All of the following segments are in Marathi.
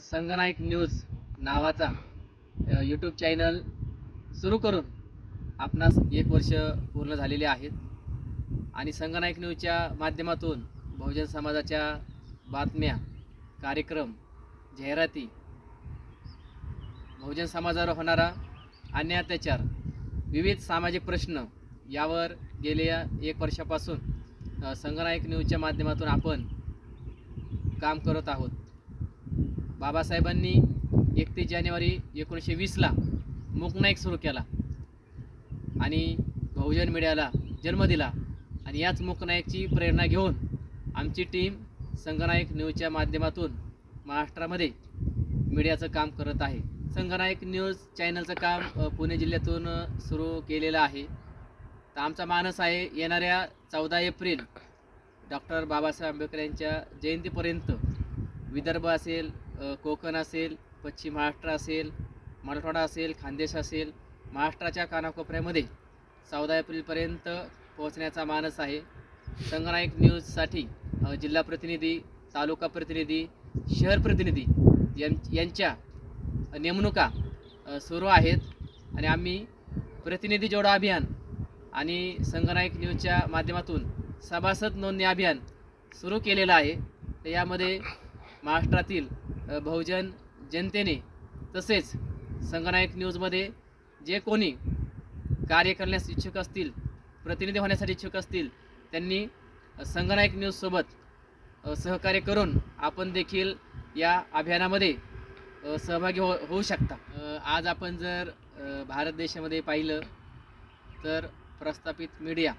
संगनायक न्यूज नावाचा यूट्यूब चॅनल सुरू करून आपणास एक वर्ष पूर्ण झालेले आहेत. आणि संगनायक न्यूजच्या माध्यमातून बहुजन समाजाच्या बातम्या कार्यक्रम जाहिराती बहुजन समाजावर होणारा अन्य अत्याचार विविध सामाजिक प्रश्न यावर गेल्या एक वर्षापासून संगनायक न्यूजच्या माध्यमातून आपण काम करत आहोत. बाबासाहेबांनी एकतीस जानेवारी एकोणीसशे वीसला मूकनाईक सुरू केला आणि बहुजन मीडियाला जन्म दिला आणि याच मूकनायकची प्रेरणा घेऊन आमची टीम संगनायक न्यूजच्या माध्यमातून महाराष्ट्रामध्ये मीडियाचं काम करत आहे. संगनायक न्यूज चॅनलचं काम पुणे जिल्ह्यातून सुरू केलेलं आहे. तर आमचा मानस आहे येणाऱ्या चौदा एप्रिल डॉक्टर बाबासाहेब आंबेडकर यांच्या जयंतीपर्यंत विदर्भ असेल कोकण असेल पश्चिम महाराष्ट्र असेल मराठवाडा असेल खानदेश असेल महाराष्ट्राच्या कानाकोपऱ्यामध्ये चौदा एप्रिलपर्यंत पोहोचण्याचा मानस आहे. संगनायक न्यूजसाठी जिल्हा प्रतिनिधी तालुका प्रतिनिधी शहर प्रतिनिधी यां यांच्या नेमणुका सुरू आहेत. आणि आम्ही प्रतिनिधी जोडा अभियान आणि संगनायक न्यूजच्या माध्यमातून सभासद नोंदणी अभियान सुरू केलेलं आहे. तर यामध्ये महाराष्ट्रातील बहुजन जनतेने तसेच संगनायक न्यूजमध्ये जे कोणी कार्य करण्यास इच्छुक असतील प्रतिनिधी होण्यासाठी इच्छुक असतील त्यांनी संगणायक संगनायक न्यूजसोबत सहकार्य करून आपण देखील या अभियानामध्ये सहभागी हो होऊ शकता. आज आपण जर भारत देशामध्ये पाहिलं तर प्रस्थापित मीडिया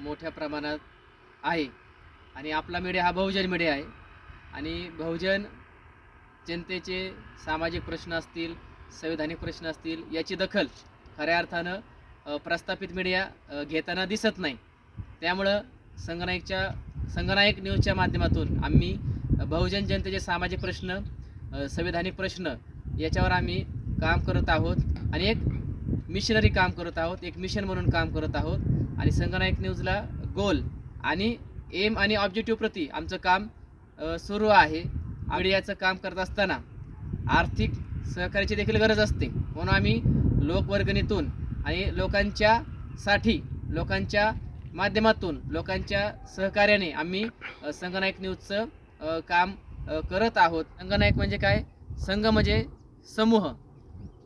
मोठ्या प्रमाणात आहे. आणि आपला मीडिया हा बहुजन मीडिया आहे. आणि बहुजन जनतेचे सामाजिक प्रश्न असतील संविधानिक प्रश्न असतील याची दखल खऱ्या अर्थानं प्रस्थापित मीडिया घेताना दिसत नाही. त्यामुळं संगनायकच्या संगनायक न्यूजच्या माध्यमातून आम्ही बहुजन जनतेचे सामाजिक प्रश्न संवैधानिक संविधानिक प्रश्न याच्यावर आम्ही काम करत आहोत आणि एक मिशनरी काम करत आहोत एक मिशन म्हणून काम करत आहोत. आणि संगनायक न्यूजला गोल आणि एम आणि ऑब्जेक्टिव्ह प्रती आमचं काम सुरू आहे. मीडियाचं काम करत असताना आर्थिक सहकार्याची देखील गरज असते. म्हणून आम्ही लोकवर्गणीतून आणि लोकांच्या साठी लोकांच्या माध्यमातून लोकांच्या सहकार्याने आम्ही संगनायक न्यूजचं काम करत आहोत. संगनायक म्हणजे काय? संघ म्हणजे समूह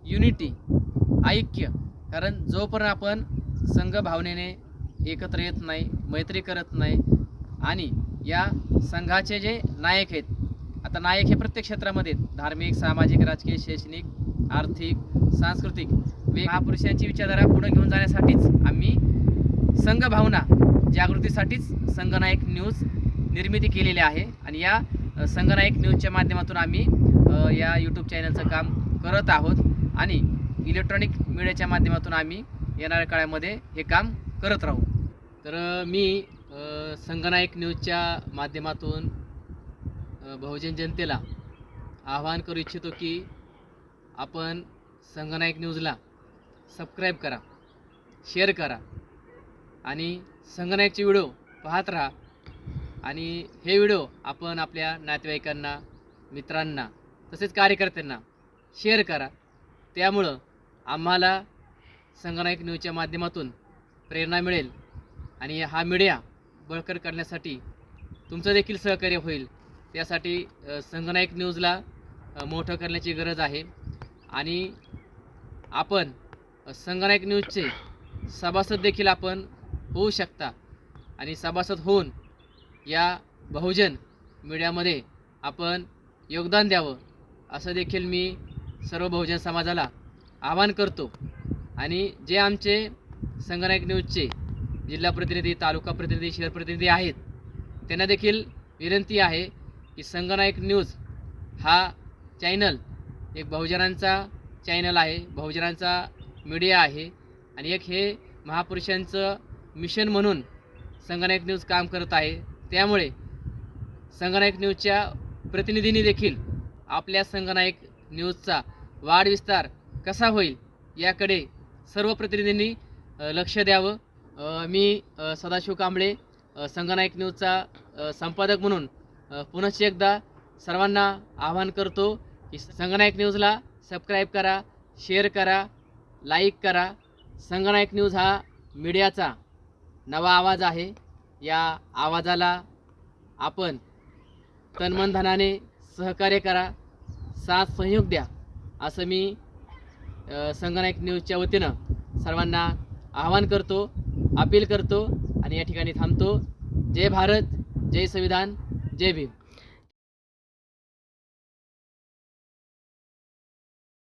युनिटी ऐक्य. कारण जोपर्यंत आपण संघ भावनेने एकत्र येत नाही मैत्री करत नाही आणि या संघाचे जे नायक आहेत आता नायक हे प्रत्येक क्षेत्रामध्ये धार्मिक सामाजिक राजकीय शैक्षणिक आर्थिक सांस्कृतिक. वेग महापुरुषांची विचारधारा पुढे घेऊन जाण्यासाठीच आम्ही संघ भावना जागृतीसाठीच संघनायक न्यूज निर्मिती केलेली आहे. आणि या संघनायक न्यूजच्या माध्यमातून आम्ही या यूट्यूब चॅनलचं काम करत आहोत. आणि इलेक्ट्रॉनिक मीडियाच्या माध्यमातून आम्ही येणाऱ्या काळामध्ये हे काम करत राहू. तर मी संगनायक न्यूजच्या माध्यमातून बहुजन जनतेला आवाहन करू इच्छितो की आपण संगनायक न्यूजला सबस्क्राईब करा शेअर करा आणि संगनायकचे व्हिडिओ पाहत राहा. आणि हे व्हिडिओ आपण आपल्या नातेवाईकांना मित्रांना तसेच कार्यकर्त्यांना शेअर करा. त्यामुळं आम्हाला संगनायक न्यूजच्या माध्यमातून प्रेरणा मिळेल आणि हा मीडिया बळकट करण्यासाठी तुमचं देखील सहकार्य होईल. त्यासाठी संगणायक संगनायक न्यूजला मोठं करण्याची गरज आहे. आणि आपण संगणायक संगनायक न्यूजचे सभासद देखील आपण होऊ शकता. आणि सभासद होऊन या बहुजन मीडियामध्ये आपण योगदान द्यावं असं देखील मी सर्व बहुजन समाजाला आवाहन करतो. आणि जे आमचे संगनायक न्यूजचे जिल्हा प्रतिनिधी तालुका प्रतिनिधी शहर प्रतिनिधी आहेत. त्यांना देखील विनंती आहे की संगनायक न्यूज हा चॅनल एक बहुजनांचा चॅनल आहे बहुजनांचा मीडिया आहे आणि एक हे महापुरुषांचं मिशन म्हणून संगनायक न्यूज काम करत आहे. त्यामुळे संगनायक न्यूजच्या प्रतिनिधींनी देखील आपल्या संगनायक न्यूजचा वाढविस्तार कसा होईल याकडे सर्व प्रतिनिधींनी लक्ष द्यावं. मी सदाशिव कांबळे संगनायक न्यूजचा संपादक म्हणून पुनश्च एकदा सर्वांना आवाहन करतो की संगनायक न्यूजला सबस्क्राईब करा शेअर करा लाईक करा. संगनायक न्यूज हा मीडियाचा नवा आवाज आहे. या आवाजाला आपण तन्मनधनाने सहकार्य करा साथ सहयोग द्या असं मी संगणक संगनायक न्यूजच्या वतीनं सर्वांना आवाहन करतो. अपील करतो आणि या ठिकाणी थांबतो. जय भारत जय संविधान जय भीम.